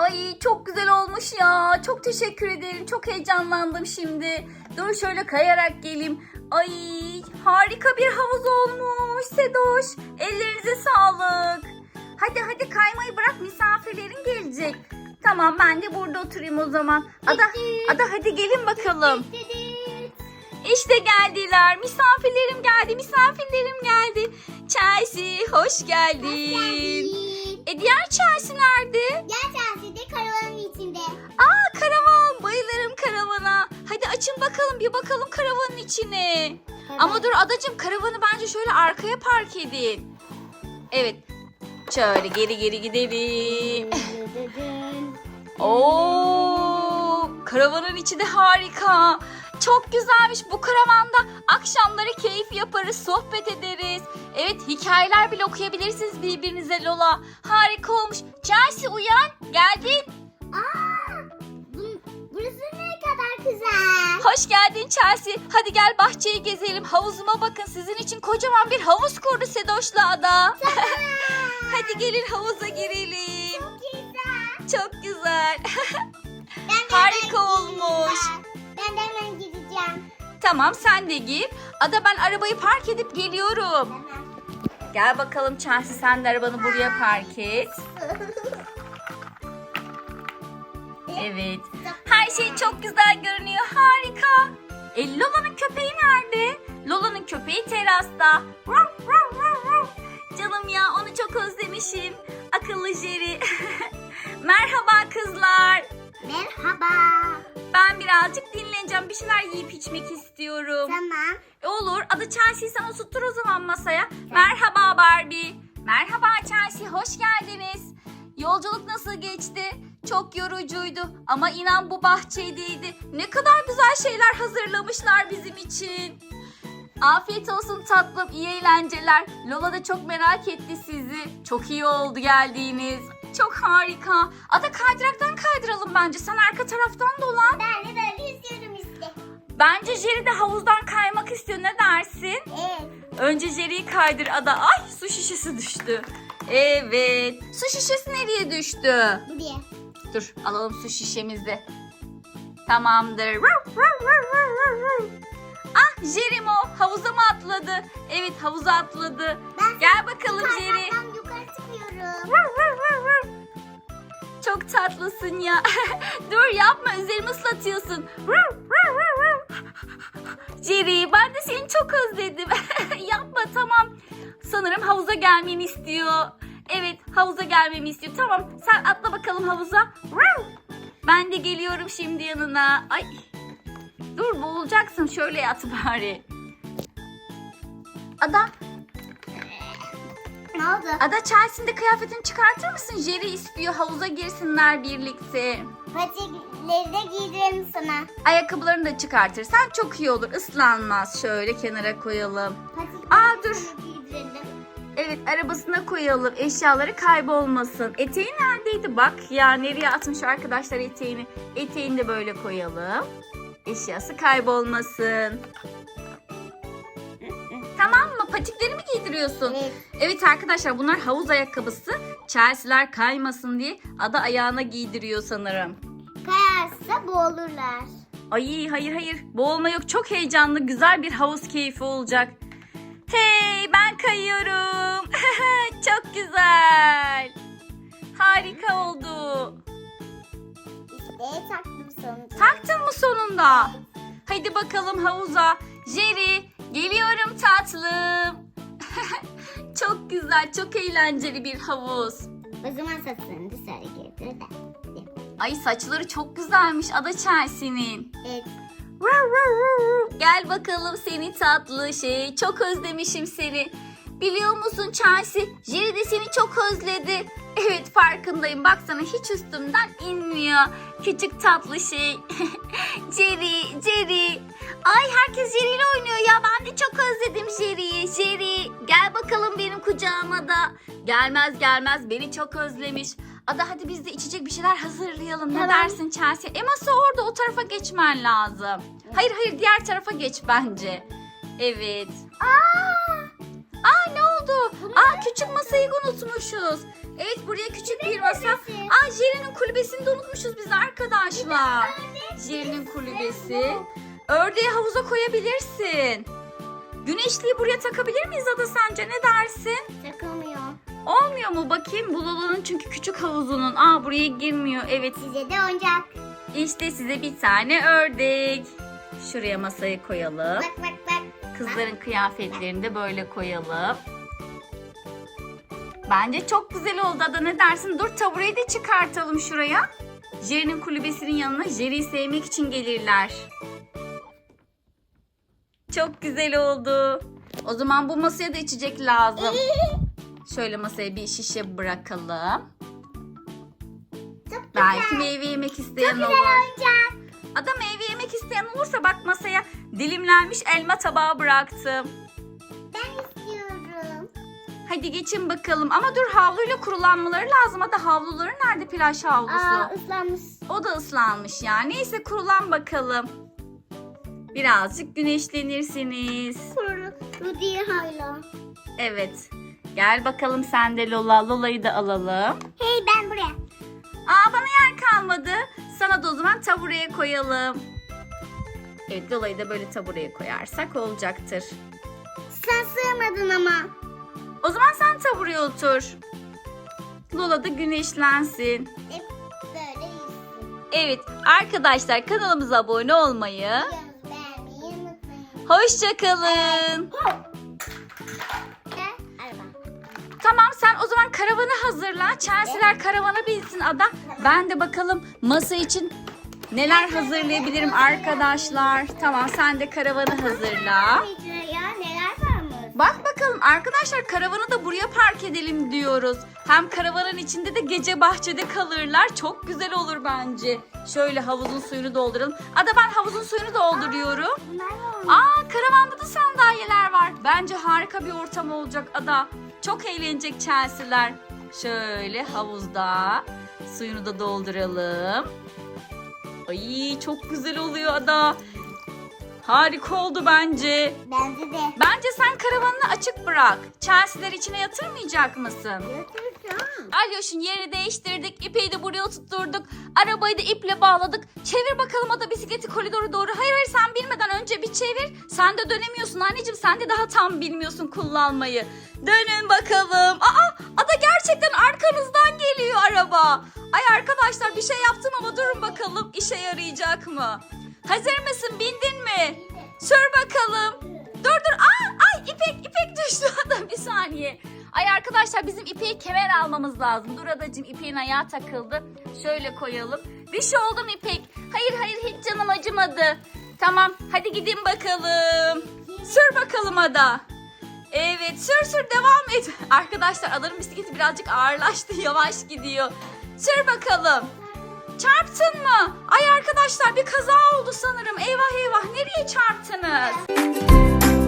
Ay çok güzel olmuş ya. Çok teşekkür ederim. Çok heyecanlandım şimdi. Dur şöyle kayarak geleyim. Ay harika bir havuz olmuş Sedoş. Ellerinize sağlık. Hadi hadi kaymayı bırak misafirlerin gelecek. Tamam ben de burada oturayım o zaman. Ada, Ada hadi gelin bakalım. İşte geldiler. Misafirlerim geldi. Misafirlerim geldi. Chelsea hoş geldin. E diğer Chelsea nerede? Gel Chelsea'de karavanın içinde. Aa karavan. Bayılırım karavana. Hadi açın bakalım bir bakalım karavanın içine. Ama dur adacım karavanı bence şöyle arkaya park edin. Evet. Şöyle geri geri gidelim. Oo, karavanın içi de harika. Çok güzelmiş bu karavanda. Akşamları keyif yaparız, sohbet ederiz. Evet, hikayeler bile okuyabilirsiniz birbirinize Lola. Harika olmuş. Chelsea uyan, geldin. Aa, bu- burası ne kadar güzel. Hoş geldin Chelsea. Hadi gel bahçeyi gezelim. Havuzuma bakın. Sizin için kocaman bir havuz kurdu Sedoş'la Ada. Hadi gelin havuza girelim. Çok güzel. Çok güzel. Ben Harika olmuş. Ben. Tamam sen de gir. Ada ben arabayı park edip geliyorum. Gel bakalım Chelsea sen de arabanı buraya park et. Evet. Her şey çok güzel görünüyor. Harika. E Lola'nın köpeği nerede? Lola'nın köpeği terasta. Canım ya onu çok özlemişim. Akıllı Jerry. Merhaba kızlar. Merhaba. Ben birazcık dinleneceğim. Bir şeyler yiyip içmek istiyorum. Tamam. E olur. Adı Chelsea sen oturtur o zaman masaya. Merhaba Barbie. Merhaba Chelsea hoş geldiniz. Yolculuk nasıl geçti? Çok yorucuydu ama inan bu bahçedeydi. Ne kadar güzel şeyler hazırlamışlar bizim için. Afiyet olsun tatlım, iyi eğlenceler. Lola da çok merak etti sizi. Çok iyi oldu geldiğiniz. Çok harika. Ada kaydıraktan kaydıralım bence. Sen arka taraftan dolan. Ben de böyle istiyorum işte. Bence Jerry de havuzdan kaymak istiyor. Ne dersin? Evet. Önce Jerry'i kaydır Ada. Ay su şişesi düştü. Evet. Su şişesi nereye düştü? Buraya. Dur alalım su şişemizi. Tamamdır. Ah Jerry o havuza mı atladı? Evet havuza atladı. Ben Gel bakalım Jerry. Çok tatlısın ya. Dur yapma üzerimi ıslatıyorsun. Jerry ben de seni çok özledim. yapma tamam. Sanırım havuza gelmeni istiyor. Evet havuza gelmemi istiyor. Tamam sen atla bakalım havuza. Ben de geliyorum şimdi yanına. Ay. Dur boğulacaksın şöyle yat bari. Ada, Ne oldu? Ada Chelsea'nin de kıyafetini çıkartır mısın? Jerry istiyor havuza girsinler birlikte. Patikleri de giydirelim sana. Ayakkabılarını da çıkartırsan çok iyi olur. Islanmaz. Şöyle kenara koyalım. Patikleri Aa, dur. giydirelim. Evet arabasına koyalım. Eşyaları kaybolmasın. Eteği neredeydi? Bak ya nereye atmış arkadaşlar eteğini. Eteğini de böyle koyalım. Eşyası kaybolmasın. Tamam mı? Patikleri mi giydiriyorsun? Evet. Evet arkadaşlar bunlar havuz ayakkabısı. Chelsea'ler kaymasın diye ada ayağına giydiriyor sanırım. Kayarsa boğulurlar. Ay hayır hayır boğulma yok çok heyecanlı güzel bir havuz keyfi olacak. Hey ben kayıyorum. çok güzel. Harika oldu. İşte taktım sonucu. Taktın mı sonunda? Hadi bakalım havuza. Jerry geliyorum tatlım. çok güzel çok eğlenceli bir havuz. O zaman saçlarını dışarı getir de. Ay saçları çok güzelmiş Ada Chelsea'nin. Evet. Gel bakalım seni tatlı şey. Çok özlemişim seni. Biliyor musun Chelsea? Jerry de seni çok özledi. Evet farkındayım. Baksana hiç üstümden inmiyor. Küçük tatlı şey. Jerry, Jerry. Ay herkes Jerry ile oynuyor ya. Ben de çok özledim Jerry'yi. Jerry gel bakalım benim kucağıma da. Gelmez gelmez beni çok özlemiş. Ada hadi biz de içecek bir şeyler hazırlayalım. Ne Tamam. dersin Chelsea? E masa orada o tarafa geçmen lazım. Hayır hayır diğer tarafa geç bence. Evet. Aa! Aa ne oldu? Aa küçük masayı unutmuşuz. Evet buraya küçük bir masa. kulübesi. Aa Jerry'nin kulübesini de unutmuşuz biz arkadaşlar. Jerry'nin kulübesi. Ördeği havuza koyabilirsin. Güneşliği buraya takabilir miyiz Ada sence ne dersin? Takılmıyor. Olmuyor mu bakayım bu Lola'nın çünkü küçük havuzunun. Aa buraya girmiyor. Evet Size de oyuncak. işte size bir tane ördek. Şuraya masayı koyalım. Bak bak bak. Kızların kıyafetlerini de böyle koyalım. Bence çok güzel oldu Ada ne dersin? Dur tabureyi de çıkartalım şuraya. Jerry'nin kulübesinin yanına Jerry'yi sevmek için gelirler. Çok güzel oldu. O zaman bu masaya da içecek lazım. Şöyle masaya bir şişe bırakalım. Çok güzel. Belki meyve yemek isteyen Çok güzel olur. oyuncak. Adam meyve yemek isteyen olursa bak masaya dilimlenmiş elma tabağı bıraktım. Ben istiyorum. Hadi geçin bakalım. Ama dur havluyla kurulanmaları lazım. Hadi havluları nerede plaj havlusu? Aa ıslanmış. O da ıslanmış ya. Neyse kurulan bakalım. Birazcık güneşlenirsiniz. Bu değil hala. Evet. Gel bakalım sen de Lola. Lola'yı da alalım. Hey ben buraya. Aa bana yer kalmadı. Sana da o zaman tabureye koyalım. Evet Lola'yı da böyle tabureye koyarsak olacaktır. Sen sığmadın ama. O zaman sen tabureye otur. Lola da güneşlensin. Hep böyle yüzsün. Evet arkadaşlar kanalımıza abone olmayı, unutmayın. Hoşçakalın. Tamam sen o zaman karavanı hazırla. Chelsea'ler karavana binsin Ada. Ben de bakalım masa için neler hazırlayabilirim arkadaşlar. Tamam sen de karavanı hazırla. Bak bakalım arkadaşlar karavanı da buraya park edelim diyoruz. Hem karavanın içinde de gece bahçede kalırlar. Çok güzel olur bence. Şöyle havuzun suyunu dolduralım. Ada ben havuzun suyunu dolduruyorum. Varmış. Aa karavanda da sandalyeler var. Bence harika bir ortam olacak Ada. Çok eğlenecek Chelsea'ler. Şöyle havuzda suyunu da dolduralım. Ay çok güzel oluyor Ada. Harika oldu bence. Bence de. Bence sen karavanını açık bırak. Chelsea'ler içine yatırmayacak mısın? Götüreceğim. Alyoş'un yerini değiştirdik. İpeyi de buraya tutturduk. Arabayı da iple bağladık. Çevir bakalım o da bisikleti koridoru doğru. Hayır hayır sen bilmeden önce bir çevir. Sen de dönemiyorsun anneciğim. Sen de daha tam bilmiyorsun kullanmayı. Dönün bakalım. Aa ada gerçekten arkanızdan geliyor araba. Ay arkadaşlar bir şey yaptım ama durun bakalım işe yarayacak mı? Hazır mısın? Bindin mi? Sür bakalım. Dur dur. Aa, ay ipek ipek düştü adam bir saniye. Ay arkadaşlar bizim ipeği kemer almamız lazım. Dur adacığım ipeğin ayağı takıldı. Şöyle koyalım. Bir şey oldu mu ipek? Hayır hayır hiç canım acımadı. Tamam hadi gidin bakalım. Sür bakalım ada. Evet sür sür devam et. Arkadaşlar adanın bisikleti birazcık ağırlaştı. Yavaş gidiyor. Sür bakalım. Çarptın mı? Ay arkadaşlar bir kaza oldu sanırım. Eyvah eyvah nereye çarptınız?